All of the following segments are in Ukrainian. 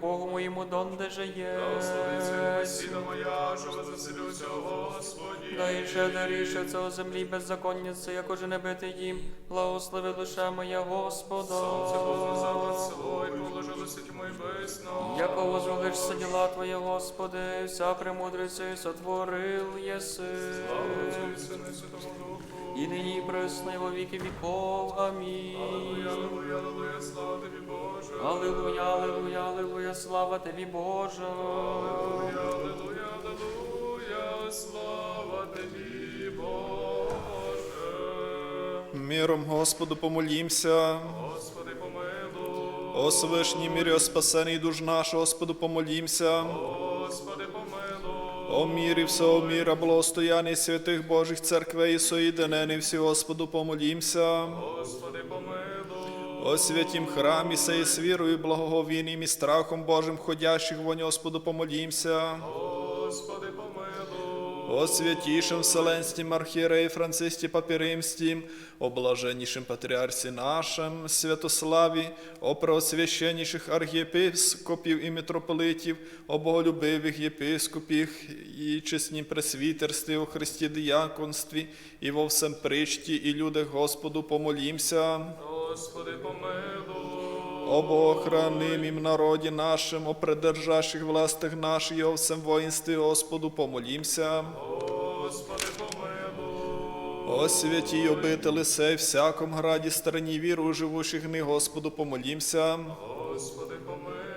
Богу моєму, донде же є. Благословиться моя, що возвеселюся, Господі. Да і ще даріше це у землі беззаконниці, як уже не бити їм. Благослови душа моя Господа. Сонце позна запад село, і положилося тьмою бездно. Яко возвеличся діла Твоє, Господи, вся премудриця і сотворил єси. Слава Отцю і Сину і Святому Духу. І нині і присно, і во віки віков. Амінь. Аллилуйя, аллилуйя, аллилуйя, слава тобі, Боже. Аллилуйя, аллилуйя, аллилуйя, слава тобі, Боже. Аллилуйя, аллилуйя, аллилуйя, слава тобі, Боже. Миром Господу помолімся. Господи, помилуй. О Всевишній мірі, о спасенний душ наш, Господу помолімся. Господи, О мірі всього міра, благостояння святих Божих церквей і соєдинений всі, Господу помолімся. Господи, помилуй. О святім храмі, сей з вірою, благоговінням і страхом Божим ходящих вонь, Господу помолімся. Господи. О святішим Вселенстім архієреї Францисті Папіримстім, о блаженнішим патріарсі нашим, Святославі, о преосвященніших архієпископів і митрополитів, о боголюбивих єпископів і чеснім пресвітерстві, о Христі діяконстві і во всем причті і людях Господу помолімся. Господи, помилуй. О Богохранимім народі нашим, о придержащих властях наших, і о всем воїнстві Господу помолімся. Господи. О святій обители сей, всяком граді стороні віру живущих ни, Господу помолімся. Господи, помилуй.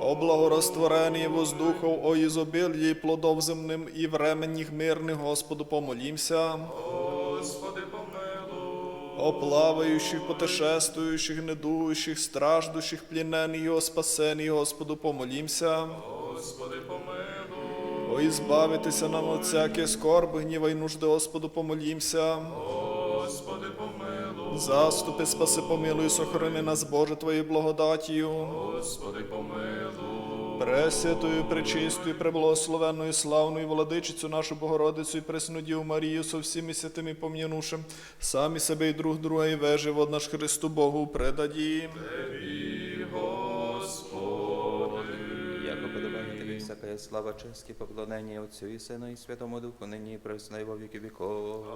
О благорозтворенні воздухов, о ізобілії плодов земним і временних мирних, Господу помолімся. О плаваючих, путешествуючих, недуючих, страждущих, плінених, о спасенні, Господу помолімся. Господи, помилуй. О, ізбавитися нам от всяке скорби, гніва й нужди, Господу помолімся. Господи, помилуй. Заступи, спаси, помилуй, сохрани нас, Боже, Твоєю благодатію. Господи, помилуй. Пресвятою, пречистою, преблагословенною, славною владичицю нашу Богородицю і преснудів Марію со всіми святими пом'янушим, самі себе і друг друга, і вежи вод наш Христу Богу предадім. Яко подобає тобі всяка слава, честь і поклонення Отцю і Сину і Святому Духу, нині і присно і во віки віков.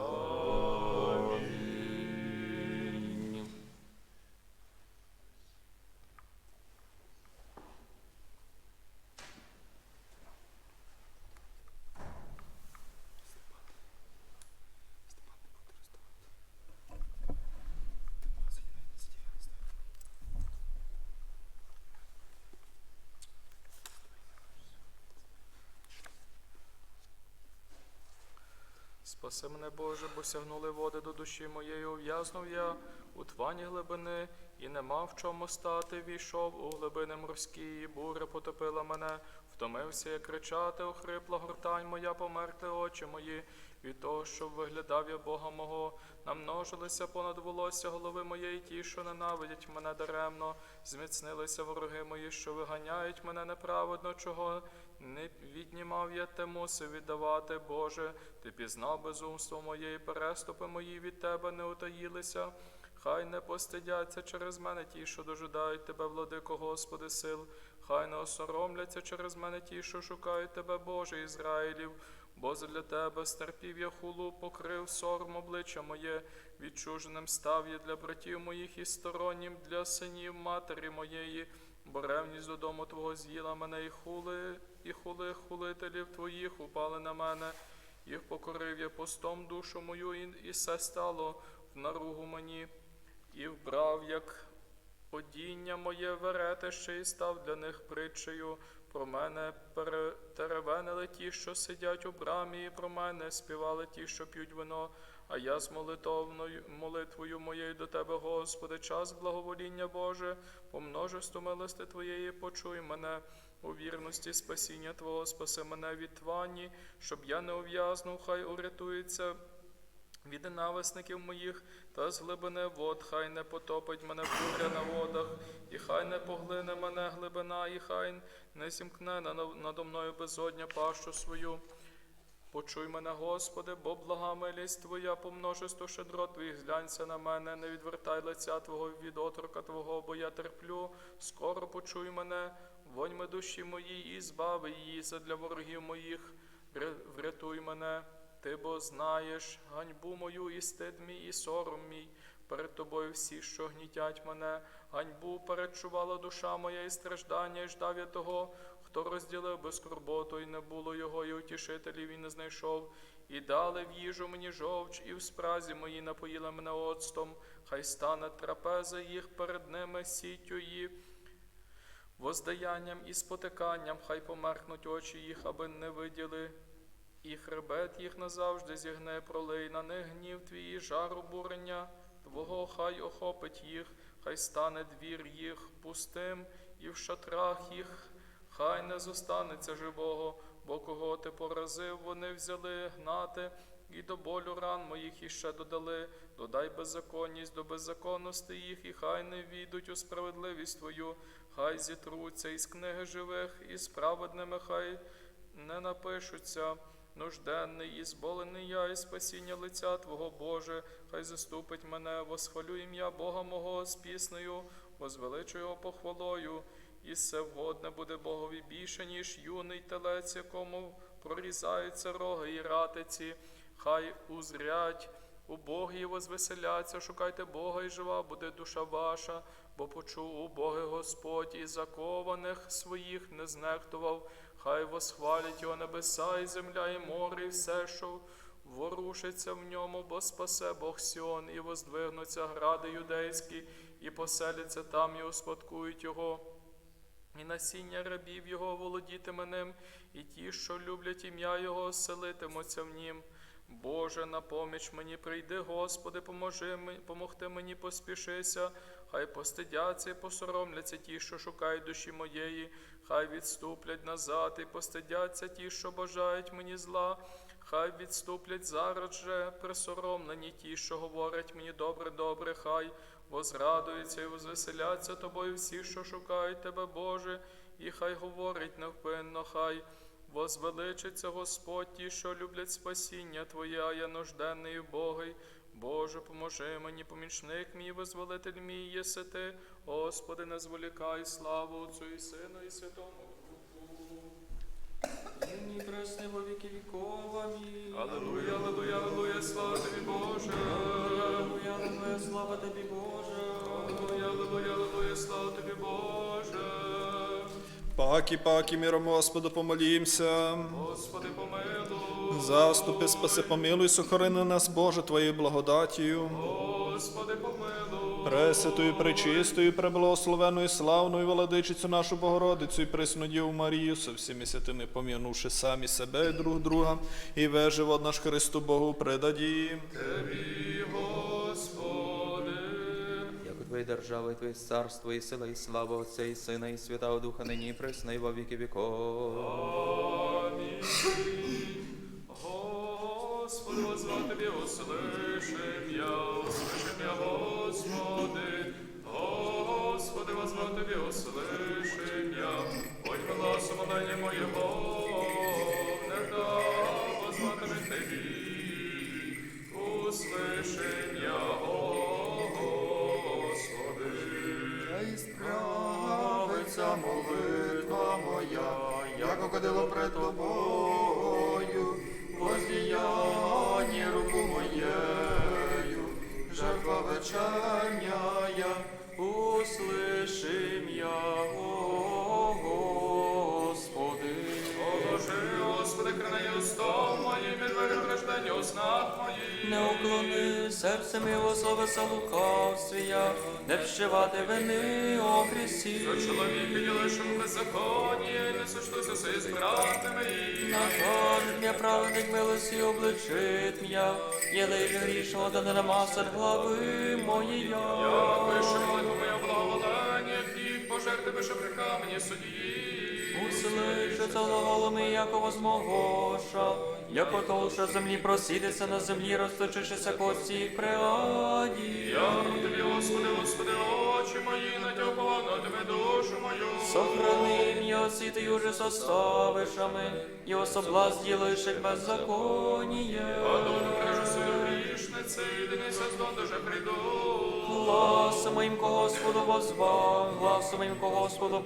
Спаси мене, Боже, бо сягнули води до душі моєї, ув'язнув я у твані глибини, і не мав в чому стати, війшов у глибини морські, і буря потопила мене, втомився я кричати, охрипла гортань моя, померкли очі мої, від того, що виглядав я Бога мого, намножилися понад волосся голови моєї ті, що ненавидять мене даремно, зміцнилися вороги мої, що виганяють мене неправедно, чого не віднімав я, те мусив віддавати, Боже, ти пізнав безумство моє, і переступи мої від тебе не утаїлися. Хай не постидяться через мене ті, що дожидають тебе, владико Господи сил. Хай не осоромляться через мене ті, що шукають тебе, Боже Ізраїлів. Бо для тебе стерпів я хулу, покрив сором обличчя моє, відчуженим став я для братів моїх і стороннім для синів матері моєї. Бо ревність додому Твого з'їла мене і хули, і хули хулителів Твоїх упали на мене. Їх покорив я постом душу мою, і, все стало в наругу мені, і вбрав, як падіння моє веретище, і став для них притчею. Про мене перетеревенили ті, що сидять у брамі, і про мене співали ті, що п'ють вино. А я з молитовною молитвою моєю до Тебе, Господи, час благовоління Боже, по множеству милости Твоєї почуй мене у вірності спасіння Твого, спаси мене від твані, щоб я не ув'язнув, хай урятується від ненависників моїх, та з глибини вод, хай не потопить мене буря на водах, і хай не поглине мене глибина, і хай не зімкне надо мною безодня пащу свою. Почуй мене, Господи, бо блага милість Твоя по множеству щедрот Твоїх, зглянься на мене, не відвертай лиця Твого від отрока Твого, бо я терплю, скоро почуй мене, воньми душі моїй і збави її задля ворогів моїх. Врятуй мене, ти бо знаєш ганьбу мою і стид мій, і сором мій. Перед тобою всі, що гнітять мене, ганьбу передчувала душа моя і страждання, і ждав я того, хто розділив би скорботу, і не було його, і утішителів і не знайшов. І дали в їжу мені жовч, і в спразі мої напоїли мене оцтом, хай стане трапеза їх перед ними сіттю її. Воздаянням і спотиканням хай померкнуть очі їх, аби не виділи, і хребет їх назавжди зігне, пролий на них гнів твій, жар обурення Твого хай охопить їх, хай стане двір їх пустим, і в шатрах їх хай не зостанеться живого, бо кого ти поразив, вони взяли гнати, і до болю ран моїх іще додали. Додай беззаконність до беззаконності їх, і хай не війдуть у справедливість твою, хай зітруться із книги живих, і справедними хай не напишуться. Нужденний і зболений я, і спасіння лиця Твого Боже, хай заступить мене, восхвалю ім'я Бога мого з піснею, возвеличу його похвалою, і все вгодне буде Богові більше, ніж юний телець, якому прорізаються роги і ратиці, хай узрять. У Богі возвеселяться, шукайте Бога і жива буде душа ваша, бо почув у Боги Господь і закованих своїх не знехтував. Хай восхвалять його небеса і земля, і море, і все, що ворушиться в ньому, бо спасе Бог Сіон, і воздвигнуться гради юдейські, і поселяться там, і успадкують його. І насіння рабів його володітиме ним, і ті, що люблять ім'я Його, оселитимуться в нім. Боже, на поміч мені прийди, Господи, поможи помогти мені, поспішися. Хай постидяться і посоромляться ті, що шукають душі моєї, хай відступлять назад і постидяться ті, що бажають мені зла. Хай відступлять зараз же, присоромлені ті, що говорять мені добре, добре, хай возрадуються і возвеселяться тобою всі, що шукають тебе, Боже, і хай говорить невпинно, хай возвеличиться Господь, ті, що люблять спасіння Твоє, а я нужденний Богий. Боже, поможи мені, помічник мій, визволитель мій, єси ти, Господи, не зволікай, славу Отцю і Сину, і Святому Духу. Нині пресне во віки віков. Амінь. Аллилуйя, аллилуйя, аллилуйя, слава тобі, Боже. Аллилуйя, аллилуйя, слава тобі, Боже. Аллилуйя, аллилуйя, аллилуйя, слава тобі, Боже. Паки, паки, миром Господу помолімся. Господи, помилуй. Заступи, спаси, помилуй, сохрани нас, Боже, Твоєю благодатію. Господи, помилуй. Пресвятою, пречистою, преблагословенною, славною владичицю нашу Богородицю і пресну Діву Марію, со всіми святими пом'янувши самі себе і друг друга, і весь живот наш Христу Богу предадім. Тобі, Яко Твоя держава, і Твоє царство, і сила, і слава Отця, і Сина, і Святого Духа, нині і присно, і во віки віков. Амінь. Господи, возвав Тобі, услышим я, услышим я, Господи. Господи, возвав Тобі, услышим я, хоть гласом молення моєго, не да, возвав Тобі Тобі, молитва моя, яко кадило пред тобою, воздіяння руку моєю, жертва вечерня я, услышим я, о Господи. Положи, Господи, край устом моїм, і двері рождення у снах моїх. Не уклони серце мило словеса лукавствія, не вщивати вини о Христі. Що чоловіки ділишим беззаконня, не сочлися си з братами. Накажет м'я праведник милості обличит м'я, єлей же грішного, да не намасер глави моєї. Я пишу молитву моє благоволення, їх пожерти бише при камені судді. Услышаться глаголами, яко возмогоша, яко толша землі просідеться на землі, розточишися кості їх приаді. Я тобі, Господи, Господи, очі мої, на натякова на тебе душу мою. Сохрани м'я осіти уже составишами, і особлаз ділиших беззаконіє. А долю крижу свою грішниці, і днися з дуже прийду. Гласом моїм ко Господу возвав, гласом моїм ко Господу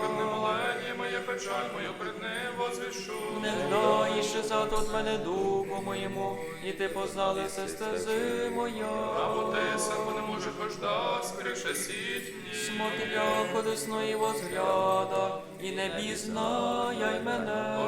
пред ним молення моє, печаль мою пред ним возвішу. Не дай ще зад от мене духу моєму, і ти познали все стези моя. Або ти сам не може хожда, скрише сіть мені. Смотря ходосно і возгляда, і не бізнаяй мене.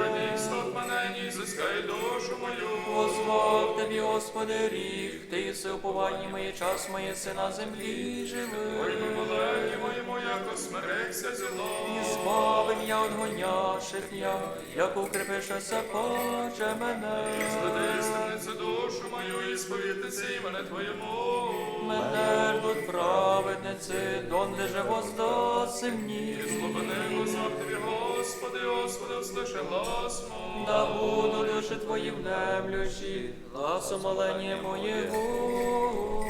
Радійся от мене, ні зискай душу мою. Позвав тобі, Господи, ріг, ти си уповання моє, час моє си на землі живи. Ой, молені моєму, яко смирекся зіло. І збавив я от гоняших я, як укріпишеся, паче мене. Згадай станеться душу мою і сповітися імене Твоєму. Мене ждуть праведниці, донде же воздаси мені. Слобони глазах Тобі, Господи, Господи, услиши глас мой. Да буду душі твої внемлющі, гласом молення моєго.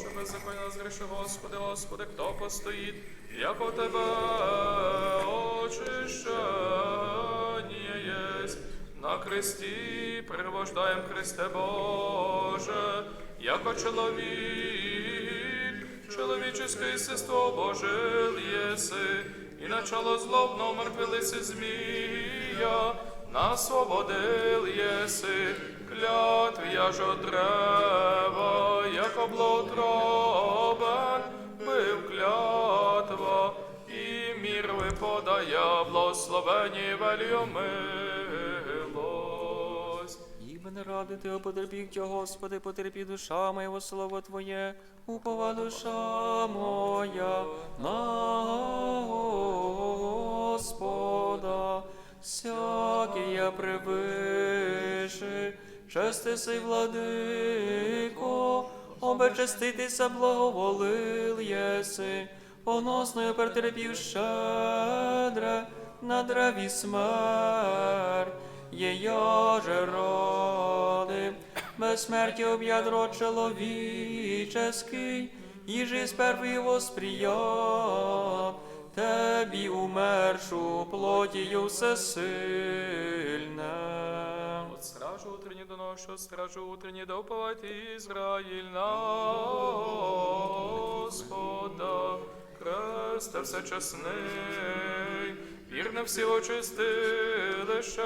Що беззаконно згріши, Господи, Господи, хто постоїть, як у Тебе єсть. На кресті перевождаєм Христе Боже, яко чоловік, чоловіческое естество Божил єси, і начало злобно умертвилися змія, насвободил єси, клятв я ж от древа, як облотробен, бив клятва, і мір виподая, благословені. І мене радити, о потерпіх тя, Господи, потерпі душа моя, во слово Твоє, упова душа моя. На Господа, всякий я превиши, чести сей владико, обечеститися благоволил єси, поносною претерпів щедре, на древі смерть, я же ради, безсмерті об'ядро чоловіческий, і жизнь первый восприяв, Тебі умершу плотію всесильне. От стражу утренні до ночі, стражу утренні да уповайте Ізраїль на Господа, Христе всечесний, вірне всі очистилище,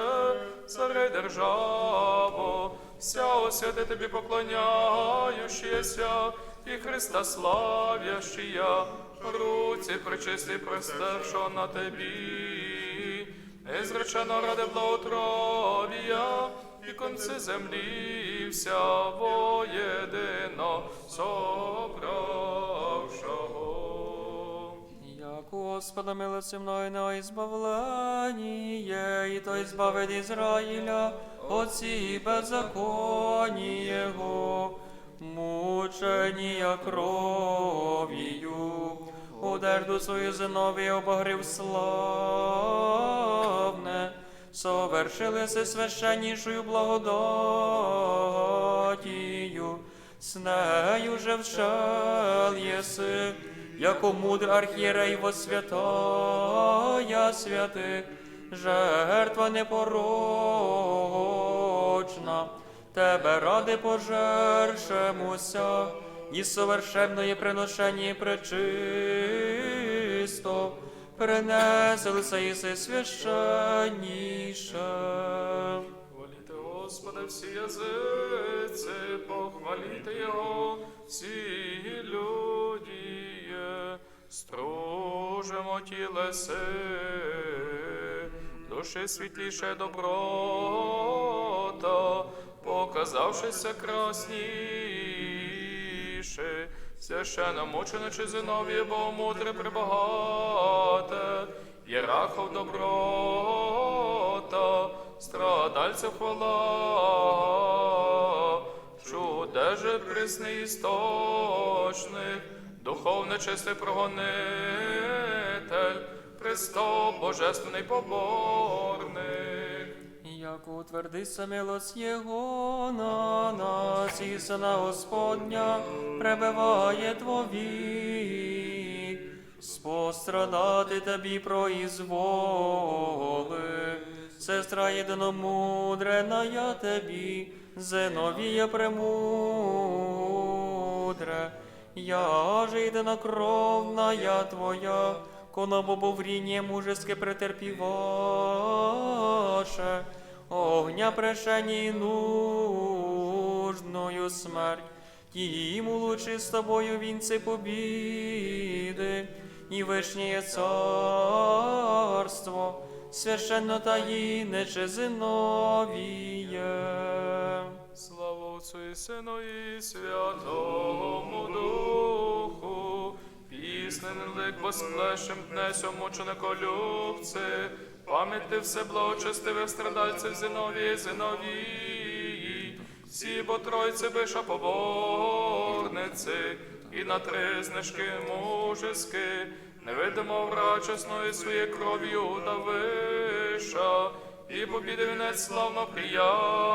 цари державо, вся освяти тобі поклоняющаяся, і Христа славящия, руці причисти простершо на тебі. Незречено ради благотровія, і конці землі вся воєдино собравшого. Господа милости мною на ізбавлення, і то ізбавить Ізраїля, оці беззаконні Його, мучення кров'ю, одежду свою зинові обогрів славне, совершилися священнішою благодатію, з нею же вшел єси, яко мудр архієрей во святая святих, жертва непорочна, тебе ради пожершемуся, і совершенної приношення пречисто, принеселися іси священніше. Хваліте Господа всі язиці, похваліте Його всі люди, стружимо тілеси, душі світліше доброта, показавшися красніше, священно мученичі зинов'є, бо мудре прибагате, Єрахов доброта, страдальців хвала, чуде же пресний істочник, духовне чистий прогонитель, Христо божественний поборник. Як утвердися милость Його на нас, і сина Господня пребиває Твові, спострадати Тобі произволи, сестра єдиномудрена я Тобі, Зиновія прему. Я же єдина кровна я твоя, кона бобовріння мужеске претерпіваше, огня прешені нужною смерть. Тім лучи з тобою вінці побіди, і вишнє царство, священно таїнече зиновіє. Слава Отцу і Сину і Святому піснен лик восплешем днесом мучениколюбці, пам'яти все благочестивих страдальців Зиновії, Зиновії, всі бо тройці биша поборниці, і на три знижки мужески, невидимо врачесною своєю кров'ю та виша, і побіди вінець славно прияша,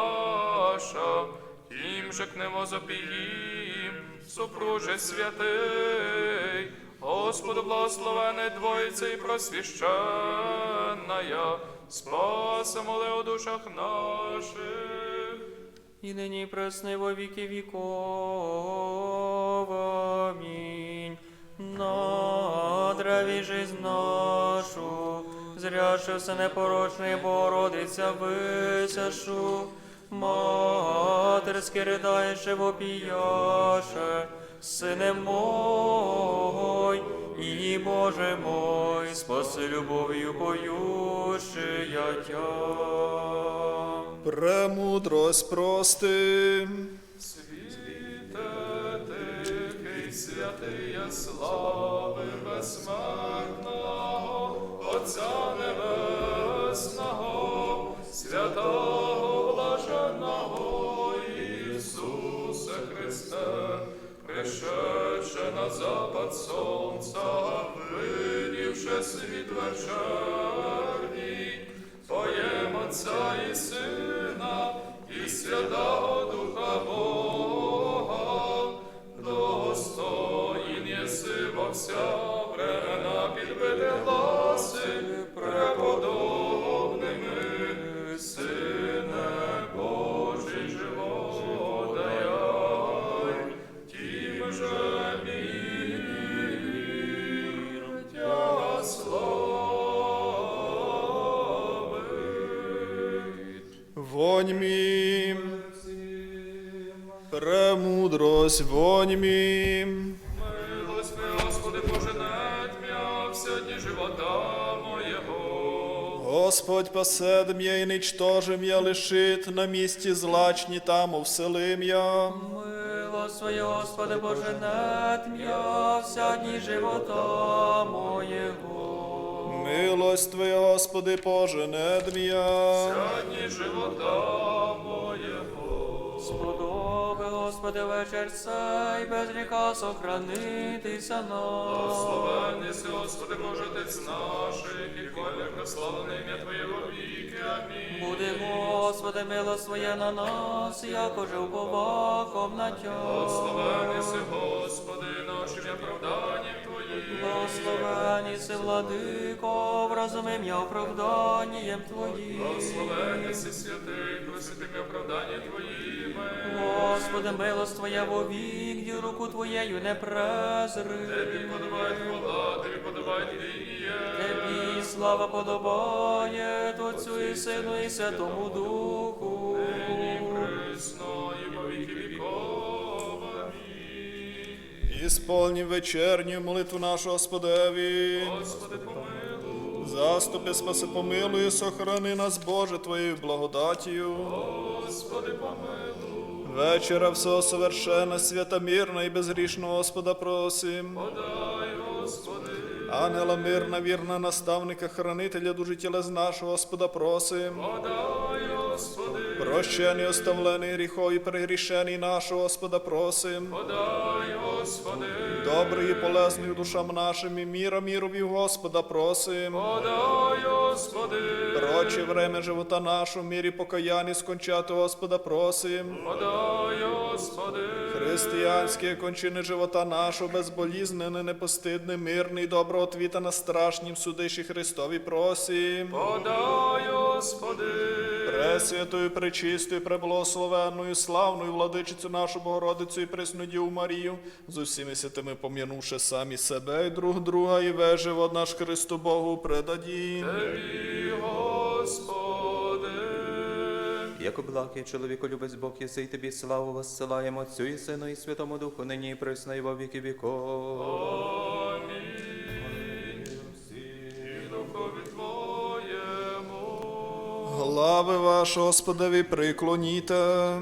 тим же к нему запіїм, супруже святий, Господу благословений Двоїця і просвященная, спаси моли у душах наших. і нині пресни во віки віков. Амінь. На древі жизнь нашу, зряше все непорочне, Богородиця висяшу, матерське ридаєше вопіяше, Сине мой, і Боже мой, спаси любов'ю поющи я тя. Премудрость прости. Світе тихий, святия слави безсмертного, Отця Небесного, святого пришедше на запад сонця, видівши світ вечерній, поєм Отця і Сина, і Святого Духа Бога, Ми, Господи, поженет м'я все дні живота моєго. Господь поседм я і ничтожим я лишит, на місці злачні там овселим я. Милость Твоє, Господи, Боже, м'я вся дні живота моєго. Милость Твоя, Господи, поженет м'я. Дні живота. Сподоби, Господи, вечір цей, без гріха сохранитися нам. Си, Господи, Боже, Отець наших, і коли прославлене ім'я Твоєго віки. Амінь. Буде, Господи, милость Твоя на нас, яко же уповаком на Тя. Си, Господи, нашим оправданням Твоїм. Благословені си, владико, вразумим я оправданням Твоїм. Благословенний си, святий, проситим оправдання Твоїми. Господи, милость Твоя вовік, ді руку Твоєю не презри. Тобі подавай хвала, тобі подавай дія. Тобі слава подобає Отцю і Сину і Святому Духу. Пресно і во віки віков. Амінь. Ісполнім вечерню молитву нашу Господеві. Господи, помилуй. Заступи, спаси, помилуй, сохрани нас, Боже, Твоєю благодатію. Господи, помилуй. Вечера всього совершена, свята мирна і безгрішного Господа просим. Подай, Господи. Ангела мирна, вірна, наставника, хранителя дуже тілес нашого Господа просим. Подай, Господи. Прощений, оставлений гріхов і перегрішений нашого Господа просим. Подай, Господи. Добрий і полезний душам нашим і міра мірові Господа просим. Подай, Господи. Проче время живота в мірі покаяння скончати Господа просим. Подай, Господи. Християнські кончини живота нашого безболізнене, непостидне, мирний, доброго твіта на страшнім судиші Христові просим. Подай, Господи. Пресвятою, пречистою, преблагословенною, славною владичицю нашу Богородицю і пресну Діву Марію, з усіми святими пом'янувши самі себе і друг друга, і вежив наш Христу Богу предадім. Яко благий чоловіко любець Бог єси, і тобі славу воссилаємо Отцю і Сину і Святому Духу, нині і присно і во віки віков. Духові Твоєму. Глави ваші, Господові, приклоніте.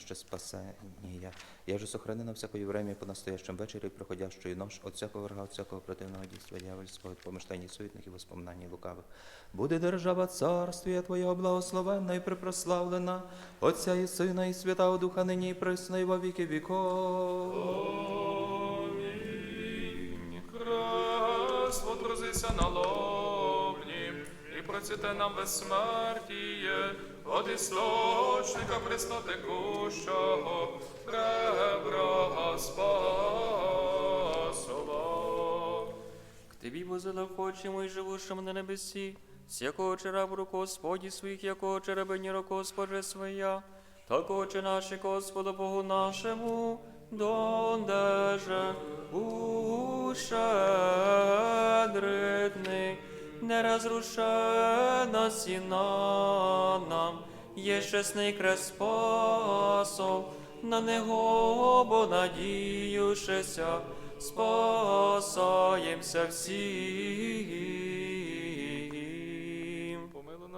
Чаще спасення. Я же сохранена всякої времени по настоящем вечері, приходящої нож, от всякого врага, от всякого противного дійства дьявольського, от помиштень суетників, воспоминань лукавих. Буде держава царствія Твоєго благословенна і припрославлена, Отця і Сина, і Святого Духа, нині і присно, і во віки віков. Хрест водрузися на лобні, і процвіте нам безсмертіє, от істочника преснотекущого, ребра Спасова. К Тобі возелохочемо і живушим на небесі, всякого череб рук Господі своїх, якого черебині рук Госпоже своя, такого чи наші Господу Богу нашому, дондеже ушедритний, нерозрушена сіна нам, є щасний крест спасов, на него бо надіюшися, спасаємся всім.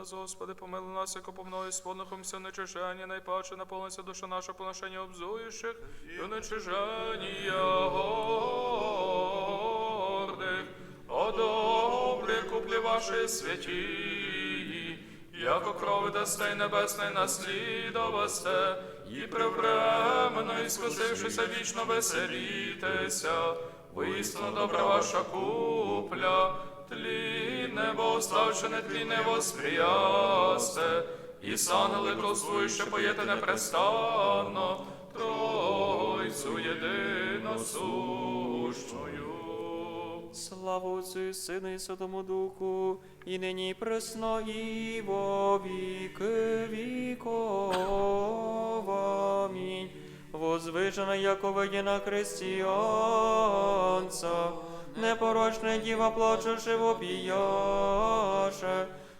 Нас, Господи, помилуй нас, яко повною споднухомся нечиження, найпаче наповниться душа наша поношення обзуючих, і нечиження гордих, одобрі куплі ваші святі, яко крови дасте небесне наслідовасте, і привремено, і скусившися вічно веселітеся, воістину добра ваша купля, тлі небо оставши не тлі не восприясте, і сангели кросуючи поєте непрестанно, Тройцю єдиносущною. Слава Отцю і Сину і Святому Духу, і нині і присно, і во віки віков. Амінь. Возвишена Якова є на християнца, непорочна діва плачеше вопіяше,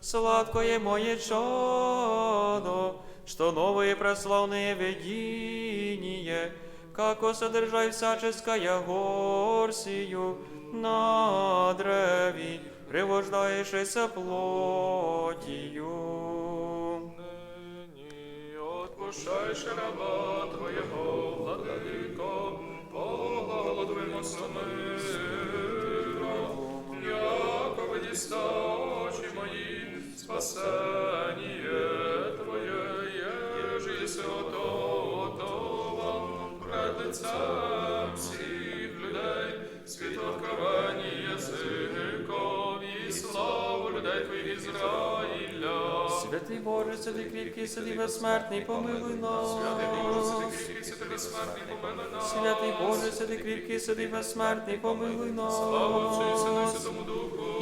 сладкое моє чадо, что новое прославное видение, како содержай всяческая горсию на древі, привождаєшися плотію. Нині отпущаєш раба Твоєго, владико, поголодуємо миром, яко дістачі мої, спасеніє Твоє, єжися готова пред лицем Святий Боже, сиди кріпкий, сиди безсмертний, помилуй нас. Святий Боже, сиди кріпкий, сиди безсмертний, помилуй нас.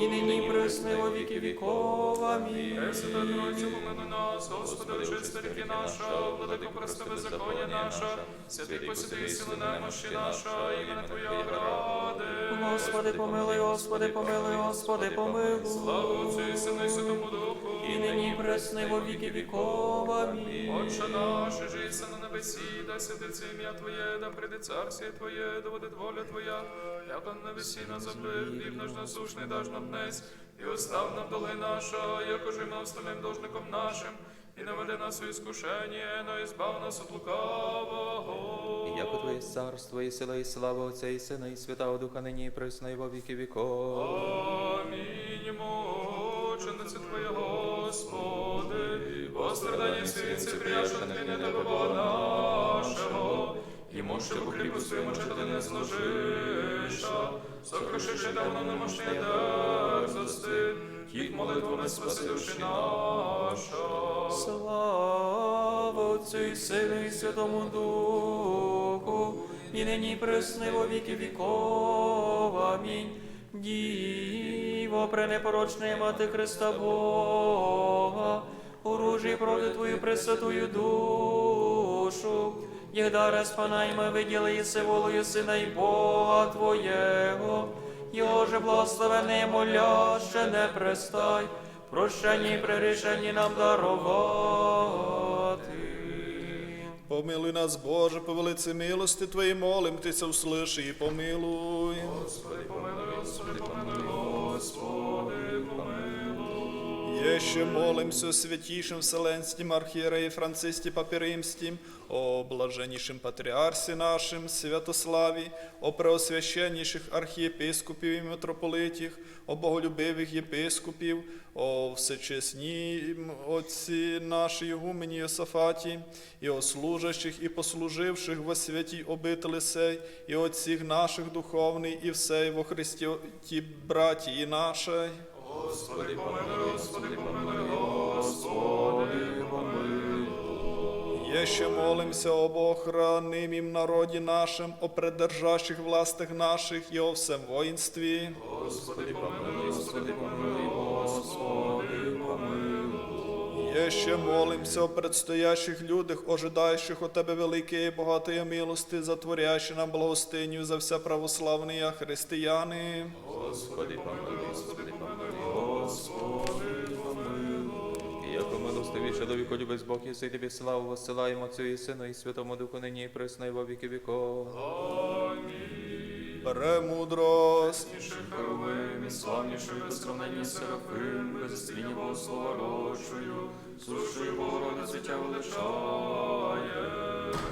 І нині присни во віки віков. Амінь. Пресвята Тройця, помилуй нас, Господи, очисти ріки наша, владико прости беззаконня наша, святий посіди сили немощі наша, імена Твоя ради. Господи, помилуй, Господи, помилуй, Господи, помилуй. Слава Отцю і Сину і Святому Духу. І нині присни во віки віков. Амінь. Отче наш, жийся на небесі, да святиться ім'я Твоє, да прийде царствіє Твоє, да буде воля Твоя, як на небесі на землі, хліб наш насушний даж нам днес, і остав нам доли наша, як уже ми остальним должником нашим, і не веди нас у іскушення, но і збав нас від лукавого. І яко Твоє царство, і сила, і слава Отця і Сина, і Святого Духа, нині і присно, і во віки віков. Амінь, Господи, пострадання світці, прияшен тління Тебе Бога нашого, і мощи покріпу своєму читати не служиша, сокрушивши давно немощні дерзости, їх молитву не спаси душі наша. Слава Отцю і Сину і Святому Духу, і нині пресни во віки віков. Амінь. Діво, пренепорочне мати Христа Бога, оружие проти Твою пресвятую душу, їх даре спанайма виділи єси волою Сина і Бога Твоєго, його же благословене моля, ще не престай, прощення і нам дарувати. Помилуй нас, Боже, по велиці милости Твоїй молим, Тися услиши і помилуй. Господи, помилуй, Господи, помилуй. Еще молимся о святейшем Вселенским архиерее Франциске Папе Римским, о блаженнейшем патриарсе нашим Святославі, о преосвященнейших архиепископів і митрополитів, о боголюбивих єпископів, о всечеснім отці нашій Ігумені Йосафаті, і о служащих і послуживших во святій обители сей, і отців наших духовний, і всей во Христі ті братії нашій. Еще молимся об охранимім народі нашим, о придержащих властях наших і о всем воїнстві. Еще молимся о предстоящих людях, ожидаючих от Тебе великої і багатої милости, затворящі нам благостиню за все православні християни. І Яко милостивіше до віку любець Бог, єси тобі славу воссилаємо Отцю і Сину і Святому Духу нині і присно і во віки віков. Премудрость. Херовим і славнішою без сравнення Серафим, без сління Богослова рощою, сушою Богородицю Тя величає.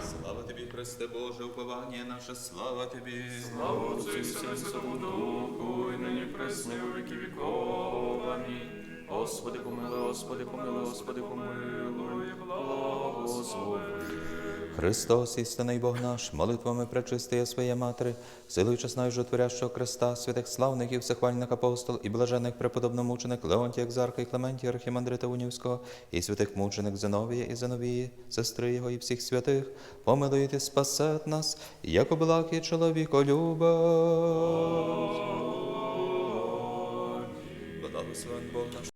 Слава тобі, Христе Боже, уповання наше, слава тобі. Слава Отцю і Сину Святому Духу, і нині пресни у віки віков. Амінь. Господи, помилуй, Господи, помилуй, Господи, помилуй, благослови. Христос, істинний Бог наш, молитвами пречистия своєї Матері, силою чесною животворящого Христа, святих славних і всехвальних апостол, і блажених преподобномучених Леонтія Екзарха і Клементія Архімандрита Унівського, і святих мучених Зиновія і Зиновії, сестри його і всіх святих, помилуйте, спасет нас, як облаки чоловіколюба. Благословен Бог наш